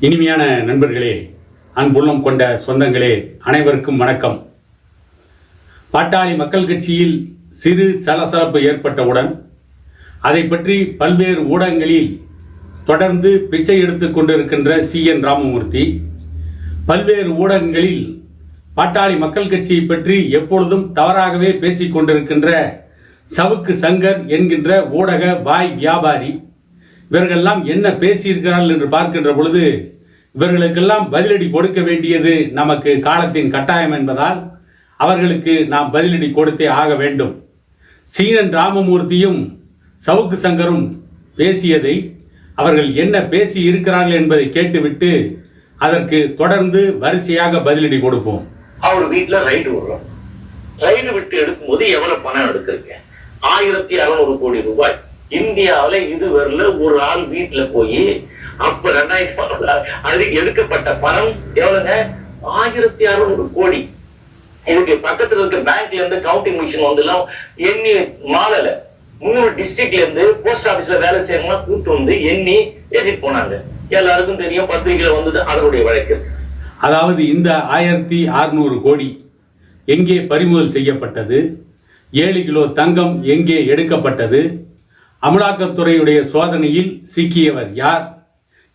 இனிமையான நண்பர்களே அன்புள்ளம் கொண்ட சொந்தங்களே அனைவருக்கும் வணக்கம். பாட்டாளி மக்கள் கட்சியில் சிறு சலசலப்பு ஏற்பட்டவுடன் அதை பற்றி பல்வேறு ஊடகங்களில் தொடர்ந்து பிச்சை எடுத்துக் கொண்டிருக்கின்ற சி. என். ராமமூர்த்தி பல்வேறு ஊடகங்களில் பாட்டாளி மக்கள் கட்சியை பற்றி எப்பொழுதும் தவறாகவே பேசிக் கொண்டிருக்கின்ற சவுக்கு சங்கர் என்கின்ற ஊடக வாய் வியாபாரி இவர்களெல்லாம் என்ன பேசியிருக்கிறார்கள் என்று பார்க்கின்ற பொழுது இவர்களுக்கெல்லாம் பதிலடி கொடுக்க வேண்டியது நமக்கு காலத்தின் கட்டாயம் என்பதால் அவர்களுக்கு நாம் பதிலடி கொடுத்தே ஆக வேண்டும். சீனன் ராமமூர்த்தியும் சவுக்கு சங்கரும் பேசியதை அவர்கள் என்ன பேசி இருக்கிறார்கள் என்பதை கேட்டுவிட்டு அதற்கு தொடர்ந்து வரிசையாக பதிலடி கொடுப்போம். அவர் வீட்டில் ரைடு விடுறோம். ரைடு விட்டு எடுக்கும்போது எவ்வளவு பணம் எடுக்கிறீங்க ஆயிரத்தி அறுநூறு கோடி ரூபாய். இந்தியாவில இதுவரையில ஒரு ஆள் வீட்டுல போய் அப்ப ரெண்டாயிரத்தி அதுக்கு எடுக்கப்பட்ட பணம் எவ்வளவுங்க? ஆயிரத்தி அறுநூறு கோடி. இதுக்கு பக்கத்துல இருக்க பேங்க்ல இருந்து கவுண்டிங் மிஷின் வந்து எல்லாம் எண்ணி மாலல மூணு டிஸ்ட்ரிக்ட்ல இருந்து போஸ்ட் ஆபீஸ்ல வேலை செய்யறவங்க கூட்டு வந்து எண்ணி ஏற்றிட்டு போனாங்க. எல்லாருக்கும் தெரியும் பத்திரிகையில வந்தது அதனுடைய வழக்கு. அதாவது இந்த ஆயிரத்தி அறுநூறு கோடி எங்கே பறிமுதல் செய்யப்பட்டது? ஏழு கிலோ தங்கம் எங்கே எடுக்கப்பட்டது? அமலாக்கத்துறையுடைய சோதனையில் சிக்கியவர் யார்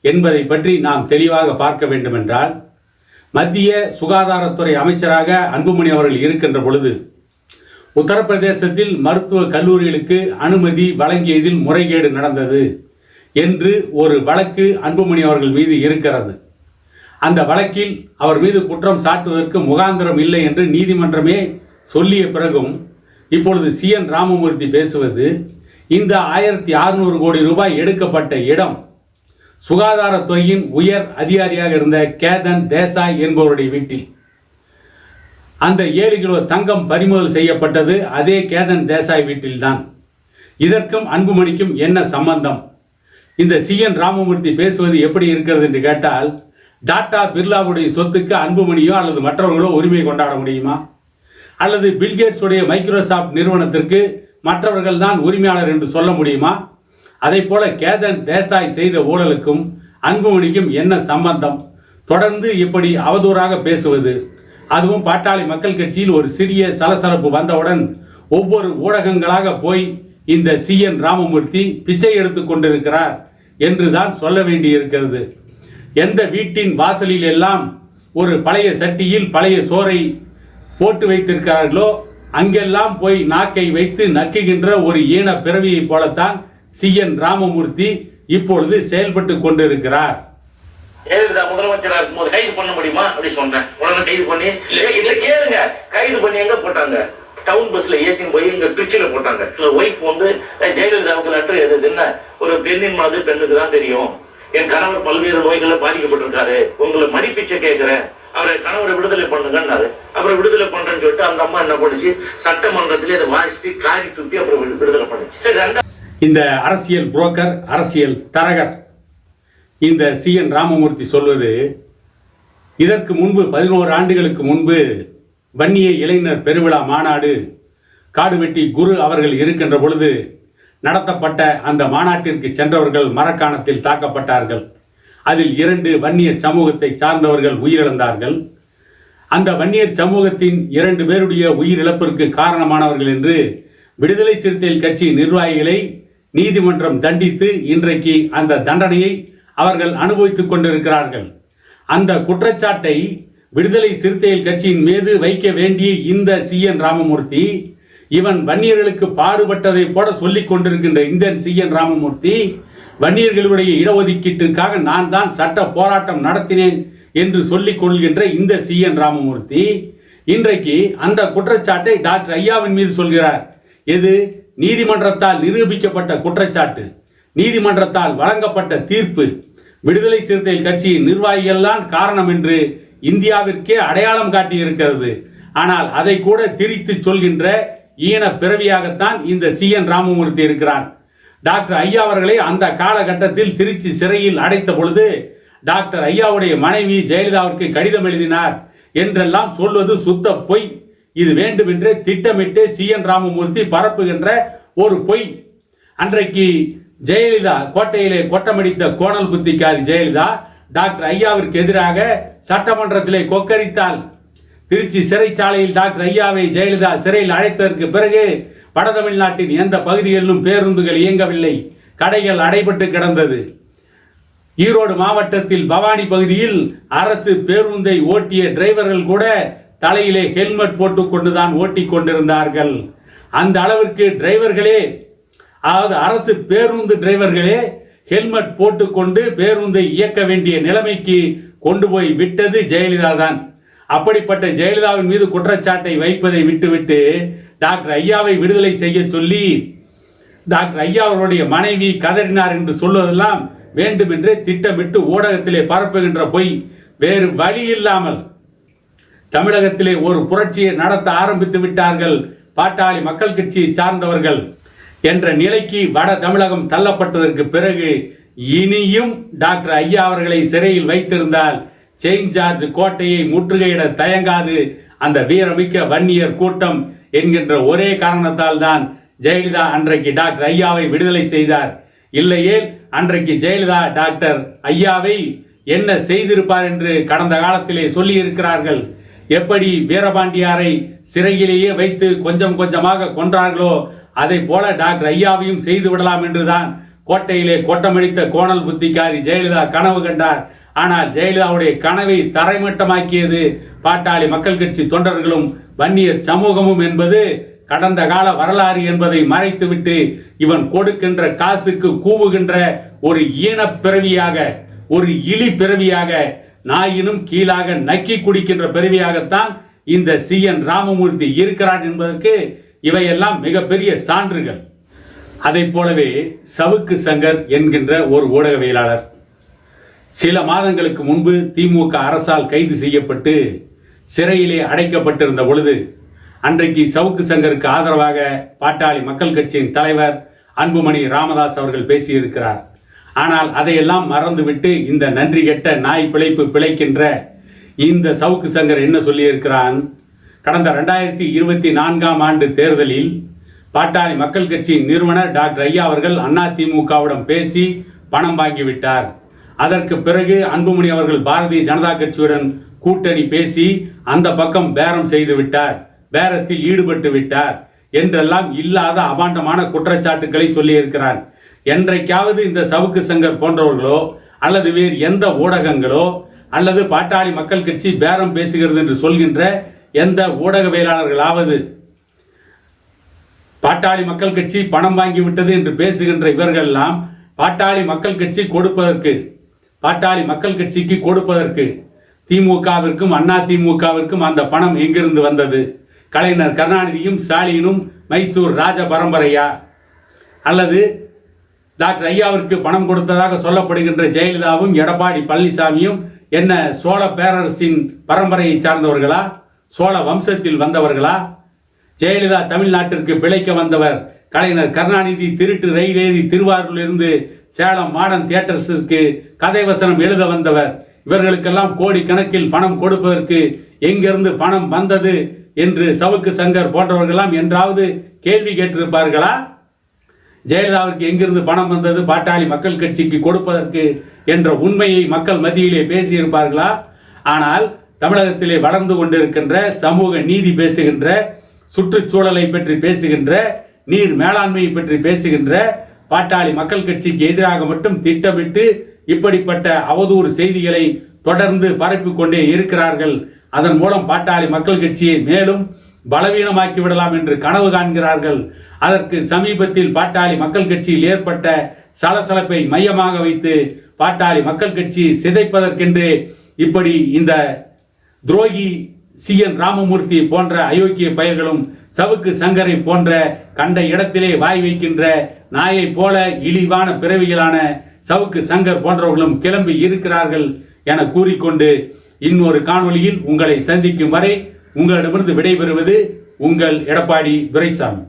என்பதை பற்றி நாம் தெளிவாக பார்க்க வேண்டுமென்றால் மத்திய சுகாதாரத்துறை அமைச்சராக அன்புமணி அவர்கள் இருக்கின்ற பொழுது உத்தரப்பிரதேசத்தில் மருத்துவ கல்லூரிகளுக்கு அனுமதி வழங்கியதில் முறைகேடு நடந்தது என்று ஒரு வழக்கு அன்புமணி அவர்கள் மீது இருக்கிறது. அந்த வழக்கில் அவர் மீது குற்றம் சாட்டுவதற்கு முகாந்திரம் இல்லை என்று நீதிமன்றமே சொல்லிய பிறகும் இப்பொழுது சி என் ராமமூர்த்தி பேசுவது இந்த ஆயிரத்தி அறுநூறு கோடி ரூபாய் எடுக்கப்பட்ட இடம். சுகாதாரத்துறையின் உயர் அதிகாரியாக இருந்த கேதன் தேசாய் என்பவருடைய வீட்டில். அந்த ஏழு கிலோ தங்கம் பறிமுதல் செய்யப்பட்டது அதே கேதன் தேசாய் வீட்டில்தான். இதற்கும் அன்புமணிக்கும் என்ன சம்பந்தம்? இந்த சி. என். ராமமூர்த்தி பேசுவது எப்படி இருக்கிறது என்று கேட்டால் டாட்டா பிர்லாவுடைய சொத்துக்கு அன்புமணியோ அல்லது மற்றவர்களோ உரிமை கொண்டாட முடியுமா? அல்லது பில்கேட்ஸுடைய மைக்ரோசாஃப்ட் நிறுவனத்திற்கு மற்றவர்கள் தான் உரிமையாளர் என்று சொல்ல முடியுமா? அதை போல கேதன் தேசாய் செய்த ஊழலுக்கும் அன்புமணிக்கும் என்ன சம்பந்தம்? தொடர்ந்து இப்படி அவதூறாக பேசுவது. அதுவும் பாட்டாளி மக்கள் கட்சியில் ஒரு சிறிய சலசலப்பு வந்தவுடன் ஒவ்வொரு ஊடகங்களாக போய் இந்த சி. என். ராமமூர்த்தி பிச்சை எடுத்து கொண்டிருக்கிறார் என்று தான் சொல்ல வேண்டியிருக்கிறது. எந்த வீட்டின் வாசலில் எல்லாம் ஒரு பழைய சட்டியில் பழைய சோறை போட்டு வைத்திருக்கிறார்களோ அங்கெல்லாம் போய் நாக்கை வைத்து நக்குகின்ற ஒரு ஈன பிறவியைப் போலத்தான் சி. என். ராமமூர்த்தி இப்பொழுது செயல்பட்டு கொண்டிருக்கிறார். ஜெயலலிதா முதலமைச்சரா இருக்கும்போது கைது பண்ண முடியுமா? அப்படி சொன்னேன். உடனே கைது பண்ணி இதை கேளுங்க. கைது பண்ணி எங்க போட்டாங்க? டவுன் பஸ்ல ஏற்றின்னு போய் இங்க திருச்சியில போட்டாங்க. ஒய்ஃப் வந்து ஜெயலலிதாவுக்கு லெட்டர் எழுதுது என்ன? ஒரு பெண்ணின் மாதிரி பெண்ணுக்கு தான் தெரியும். என் கணவர் பல்வேறு நோய்களை பாதிக்கப்பட்டிருக்காரு. உங்களை மடிப்பிச்சை கேட்கிறேன். அவரை கணவரை விடுதலை பண்ணுங்கன்னாரு. அப்புறம் விடுதலை பண்றேன்னு சொல்லிட்டு அந்த அம்மா என்ன பண்ணுச்சு? சட்டமன்றத்திலே அதை வாசித்து காரி துப்பி அப்புறம் விடுதலை பண்ணுச்சு. சரி ரெண்டா இந்த அரசியல் புரோக்கர் அரசியல் தரகர் இந்த சி என் ராமமூர்த்தி சொல்வது இதற்கு முன்பு பதினோரு ஆண்டுகளுக்கு முன்பு வன்னிய இளைஞர் பெருவிழா மாநாடு காடுவெட்டி குரு அவர்கள் இருக்கின்ற பொழுது நடத்தப்பட்ட அந்த மாநாட்டிற்கு சென்றவர்கள் மரக்காணத்தில் தாக்கப்பட்டார்கள். அதில் இரண்டு வன்னியர் சமூகத்தை சார்ந்தவர்கள் உயிரிழந்தார்கள். அந்த வன்னியர் சமூகத்தின் இரண்டு பேருடைய உயிரிழப்பிற்கு காரணமானவர்கள் என்று விடுதலை சிறுத்தைகள் கட்சி நிர்வாகிகளை நீதிமன்றம் தண்டித்து இன்றைக்கு அந்த தண்டனையை அவர்கள் அனுபவித்துக் கொண்டிருக்கிறார்கள். அந்த குற்றச்சாட்டை விடுதலை சிறுத்தைகள் கட்சியின் மீது வைக்க வேண்டிய இந்த சி என் ராமமூர்த்தி இவன் வன்னியர்களுக்கு பாடுபட்டதை போல சொல்லிக் கொண்டிருக்கின்ற இந்த சி என் ராமமூர்த்தி வன்னியர்களுடைய இடஒதுக்கீட்டிற்காக நான் தான் சட்ட போராட்டம் நடத்தினேன் என்று சொல்லிக் கொள்கின்ற இந்த சி என் ராமமூர்த்தி இன்றைக்கு அந்த குற்றச்சாட்டை டாக்டர் ஐயாவின் மீது சொல்கிறார். எது? நீதிமன்றத்தால் நிரூபிக்கப்பட்ட குற்றச்சாட்டு நீதிமன்றத்தால் வழங்கப்பட்ட தீர்ப்பு. விடுதலை சிறுத்தைகள் கட்சியின் நிர்வாகிகள்தான் காரணம் என்று இந்தியாவிற்கே அடையாளம் காட்டியிருக்கிறது. ஆனால் அதை கூட திரித்து சொல்கின்ற ஈன பிறவியாகத்தான் இந்த சி என் ராமமூர்த்தி இருக்கிறான் டாக்டர் ஐயா அவர்களை அந்த காலகட்டத்தில் திருச்சி சிறையில் அடைத்த பொழுது டாக்டர் ஐயாவுடைய மனைவி ஜெயலலிதாவிற்கு கடிதம் எழுதினார். என்றெல்லாம் சொல்வது சுத்த பொய். இது வேண்டுமென்றே திட்டமிட்டு சி என் ராமமூர்த்தி பரப்புகின்ற ஒரு பொய். அன்றைக்கு ஜெயலலிதா கோட்டையிலே கொட்டமடித்த கோணல் புத்திக்காரி ஜெயலலிதா டாக்டர் ஐயாவிற்கு எதிராக சட்டமன்றத்திலே கொக்கரித்தால் திருச்சி சிறைச்சாலையில் டாக்டர் ஐயாவை ஜெயலலிதா சிறையில் அழைத்ததற்கு பிறகு வட தமிழ்நாட்டின் எந்த பகுதிகளிலும் பேருந்துகள் இயங்கவில்லை. கடைகள் அடைபட்டு கிடந்தது. ஈரோடு மாவட்டத்தில் பவானி பகுதியில் அரசு பேருந்தை ஓட்டிய டிரைவர்கள் கூட தலையிலே ஹெல்மெட் போட்டுக்கொண்டுதான் ஓட்டிக் கொண்டிருந்தார்கள். அந்த அளவிற்கு டிரைவர்களே அதாவது அரசு பேருந்து டிரைவர்களே ஹெல்மெட் போட்டுக்கொண்டு பேருந்தை இயக்க வேண்டிய நிலைமைக்கு கொண்டு போய் விட்டது ஜெயலலிதா தான் அப்படிப்பட்ட ஜெயலலிதாவின் மீது குற்றச்சாட்டை வைப்பதை விட்டுவிட்டு டாக்டர் ஐயாவை விடுதலை செய்ய சொல்லி டாக்டர் ஐயா அவருடைய மனைவி கதறினார் என்று சொல்வதெல்லாம் வேண்டுமென்றே திட்டமிட்டு ஊடகத்திலே பரப்புகின்ற பொய். வேறு வழி இல்லாமல் தமிழகத்திலே ஒரு புரட்சியை நடத்த ஆரம்பித்து விட்டார்கள் பாட்டாளி மக்கள் கட்சியை சார்ந்தவர்கள் என்ற நிலைக்கு வட தமிழகம் தள்ளப்பட்டதற்கு பிறகு இனியும் டாக்டர் ஐயா அவர்களை சிறையில் வைத்திருந்தால் செயின்ட் ஜார்ஜ் கோட்டையை முற்றுகையிட தயங்காது அந்த வீரமிக்க வன்னியர் கூட்டம் என்கின்ற ஒரே காரணத்தால் தான் ஜெயலலிதா அன்றைக்கு டாக்டர் ஐயாவை விடுதலை செய்தார். இல்லையே அன்றைக்கு ஜெயலலிதா டாக்டர் ஐயாவை என்ன செய்திருப்பார் என்று கடந்த காலத்திலே சொல்லி இருக்கிறார்கள் எப்படி வீரபாண்டியாரை சிறையிலேயே வைத்து கொஞ்சம் கொஞ்சமாக கொன்றார்களோ அதை போல டாக்டர் ஐயாவையும் செய்து விடலாம் என்றுதான் கோட்டையிலே கோட்டமடித்த கோணல் புத்திக்காரி ஜெயலலிதா கனவு கண்டார். ஆனால் ஜெயலலிதாவுடைய கனவை தரைமட்டமாக்கியது பாட்டாளி மக்கள் கட்சி தொண்டர்களும் வன்னியர் சமூகமும் என்பது கடந்த கால வரலாறு என்பதை மறைத்துவிட்டு இவன் கொடுக்கின்ற காசுக்கு கூவுகின்ற ஒரு ஈனப் பிறவியாக ஒரு இழி பிறவியாக நாயினும் கீழாக நக்கி குடிக்கின்ற பிறவியாகத்தான் இந்த சி. என். ராமமூர்த்தி இருக்கிறான் என்பதற்கு இவையெல்லாம் மிகப்பெரிய சான்றுகள். அதைப் போலவே சவுக்கு சங்கர் என்கின்ற ஒரு ஊடகவியலாளர் சில மாதங்களுக்கு முன்பு திமுக அரசால் கைது செய்யப்பட்டு சிறையிலே அடைக்கப்பட்டிருந்த பொழுது அன்றைக்கு சவுக்கு சங்கருக்கு ஆதரவாக பாட்டாளி மக்கள் கட்சியின் தலைவர் அன்புமணி ராமதாஸ் அவர்கள் பேசியிருக்கிறார். ஆனால் அதையெல்லாம் மறந்துவிட்டு இந்த நன்றி கெட்ட நாய் பிழைப்பு பிழைக்கின்ற இந்த சவுக்கு சங்கர் என்ன சொல்லியிருக்கிறான்? கடந்த ரெண்டாயிரத்தி இருபத்தி நான்காம் ஆண்டு தேர்தலில் பாட்டாளி மக்கள் கட்சியின் நிறுவனர் டாக்டர் ஐயா அவர்கள் அதிமுகவிடம் பேசி பணம் வாங்கிவிட்டார். அதற்கு பிறகு அன்புமணி அவர்கள் பாரதிய ஜனதா கட்சியுடன் கூட்டணி பேசி அந்த பக்கம் பேரம் செய்து விட்டார். பேரத்தில் ஈடுபட்டு விட்டார். என்றெல்லாம் இல்லாத அபாண்டமான குற்றச்சாட்டுக்களை சொல்லியிருக்கிறார். என்றைக்காவது இந்த சவுக்கு சங்கர் போன்றவர்களோ அல்லது வேறு எந்த ஊடகங்களோ அல்லது பாட்டாளி மக்கள் கட்சி பேரம் பேசுகிறது என்று சொல்கின்ற எந்த ஊடகவியலாளர்களாவது பாட்டாளி மக்கள் கட்சி பணம் வாங்கி விட்டது என்று பேசுகின்ற இவர்கள் எல்லாம் பாட்டாளி மக்கள் கட்சி கொடுப்பதற்கு பாட்டாளி மக்கள் கட்சிக்கு கொடுப்பதற்கு திமுகவிற்கும் அண்ணா திமுகவிற்கும் அந்த பணம் எங்கிருந்து வந்தது? கலைஞர் கருணாநிதியும் ஸ்டாலினும் மைசூர் ராஜ பரம்பரையா? அல்லது டாக்டர் ஐயாவிற்கு பணம் கொடுத்ததாக சொல்லப்படுகின்ற ஜெயலலிதாவும் எடப்பாடி பழனிசாமியும் என்ன சோழ பேரரசின் பரம்பரையை சார்ந்தவர்களா? சோழ வம்சத்தில் வந்தவர்களா? ஜெயலலிதா தமிழ்நாட்டிற்கு பிழைக்க வந்தவர் கலைஞர் கருணாநிதி திருட்டு ரயிலேறி திருவாரூரிலிருந்து சேலம் மாடன் தியேட்டர்ஸிற்கு கதை வசனம் எழுத வந்தவர். இவர்களுக்கெல்லாம் கோடி கணக்கில் பணம் கொடுப்பதற்கு எங்கிருந்து பணம் வந்தது என்று சவுக்கு சங்கர் போன்றவர்களெல்லாம் என்றாவது கேள்வி கேட்டிருப்பார்களா? ஜெயலலிதாவிற்கு எங்கிருந்து பணம் வந்தது? பாட்டாளி மக்கள் கட்சிக்கு கொடுப்பதற்கு என்ற உண்மையை மக்கள் மத்தியிலே பேசியிருப்பார்களா? ஆனால் தமிழகத்திலே வளர்ந்து கொண்டிருக்கின்ற சமூக நீதி பேசுகின்ற சுற்றுச்சூழலை பற்றி பேசுகின்ற நீர் மேலாண்மையை பற்றி பேசுகின்ற பாட்டாளி மக்கள் கட்சிக்கு எதிராக மட்டும் திட்டமிட்டு இப்படிப்பட்ட அவதூறு செய்திகளை தொடர்ந்து பரப்பிக் கொண்டே இருக்கிறார்கள். அதன் மூலம் பாட்டாளி மக்கள் கட்சியை மேலும் பலவீனமாக்கி விடலாம் என்று கனவு காண்கிறார்கள். அதற்கு சமீபத்தில் பாட்டாளி மக்கள் கட்சியில் ஏற்பட்ட சலசலப்பை மையமாக வைத்து பாட்டாளி மக்கள் கட்சியை சிதைப்பதற்கென்று இப்படி இந்த துரோகி சி என் ராமமூர்த்தி போன்ற அயோக்கிய பயல்களும் சவுக்கு சங்கரை போன்ற கண்ட இடத்திலே வாய் வைக்கின்ற நாயை போல இழிவான பிறவிகளான சவுக்கு சங்கர் போன்றவர்களும் கிளம்பி இருக்கிறார்கள் என கூறிக்கொண்டு இன்னொரு காணொளியில் உங்களை சந்திக்கும் வரை உங்களிடமிருந்து விடைபெறுவது உங்கள் எடப்பாடி துரைசாமி.